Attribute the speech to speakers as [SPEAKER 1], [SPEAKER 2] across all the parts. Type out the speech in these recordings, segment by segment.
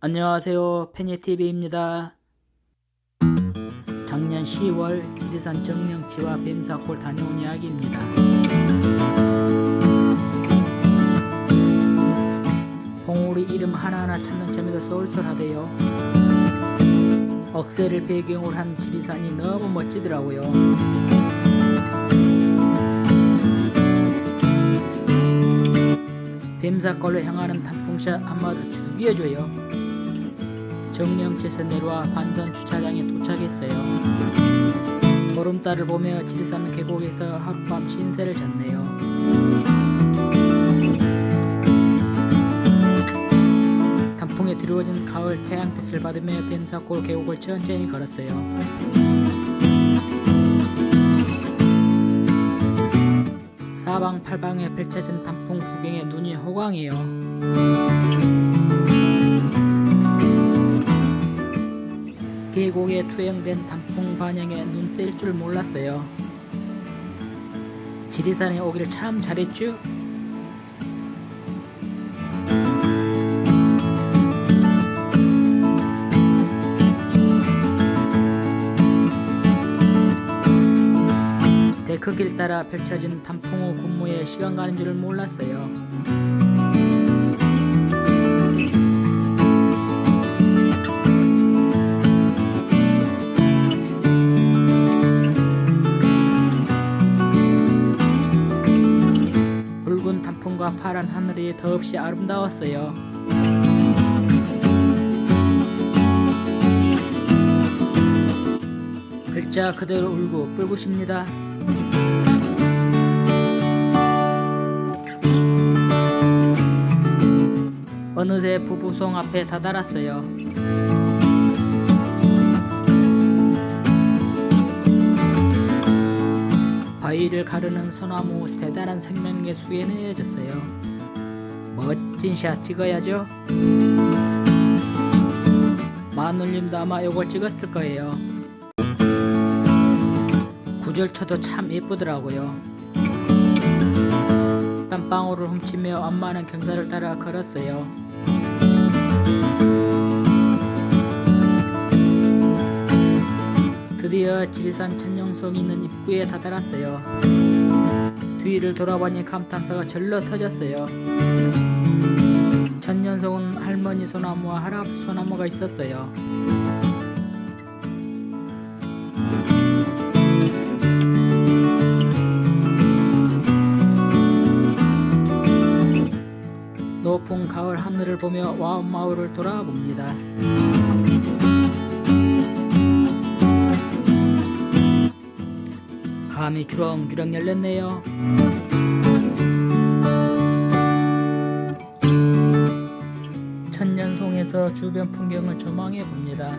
[SPEAKER 1] 안녕하세요. 페니TV입니다. 작년 10월 지리산 정령치와 뱀사골 다녀온 이야기입니다. 봉우리 이름 하나하나 찾는 재미도 쏠쏠하대요. 억새를 배경으로 한 지리산이 너무 멋지더라고요. 뱀사골로 향하는 단풍샷 한마디로 죽여줘요. 정령채에서 내려와 반선 주차장에 도착했어요. 보름달을 보며 지리산 계곡에서 하룻밤 신세를 졌네요. 단풍에 드리워진 가을 태양빛을 받으며 뱀사골 계곡을 천천히 걸었어요. 사방팔방에 펼쳐진 단풍 구경에 눈이 호강해요. 계곡에 투영된 단풍 반영에 눈 뗄 줄 몰랐어요. 지리산에 오기를 참 잘했죠? 데크길 따라 펼쳐진 단풍호 군무에 시간 가는 줄을 몰랐어요. 단풍과 파란 하늘이 더없이 아름다웠어요. 글자 그대로 울고 뿔굿입니다. 어느새 부부송 앞에 다다랐어요. 바위를 가르는 소나무 대단한 생명의 수에 내어졌어요. 멋진 샷 찍어야죠. 마눌님도 아마 요걸 찍었을 거예요. 구절초도 참 예쁘더라고요. 땀방울을 훔치며 엄마는 경사를 따라 걸었어요. 드디어 지리산 천 령성 있는 입구에 다다랐어요. 뒤를 돌아보니 감탄사가 절로 터졌어요. 천년성은 할머니 소나무와 할아버지 소나무가 있었어요. 높은 가을 하늘을 보며 와운 마을을 돌아봅니다. 감이 주렁주렁 열렸네요. 천년송에서 주변 풍경을 조망해 봅니다.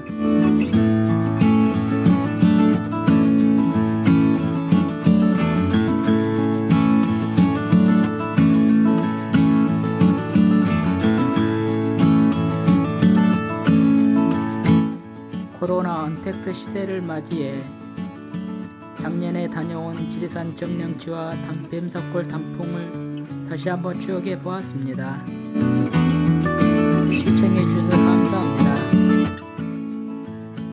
[SPEAKER 1] 코로나 언택트 시대를 맞이해 작년에 다녀온 지리산 정령치와 뱀사골 단풍을 다시 한번 추억해 보았습니다. 시청해 주셔서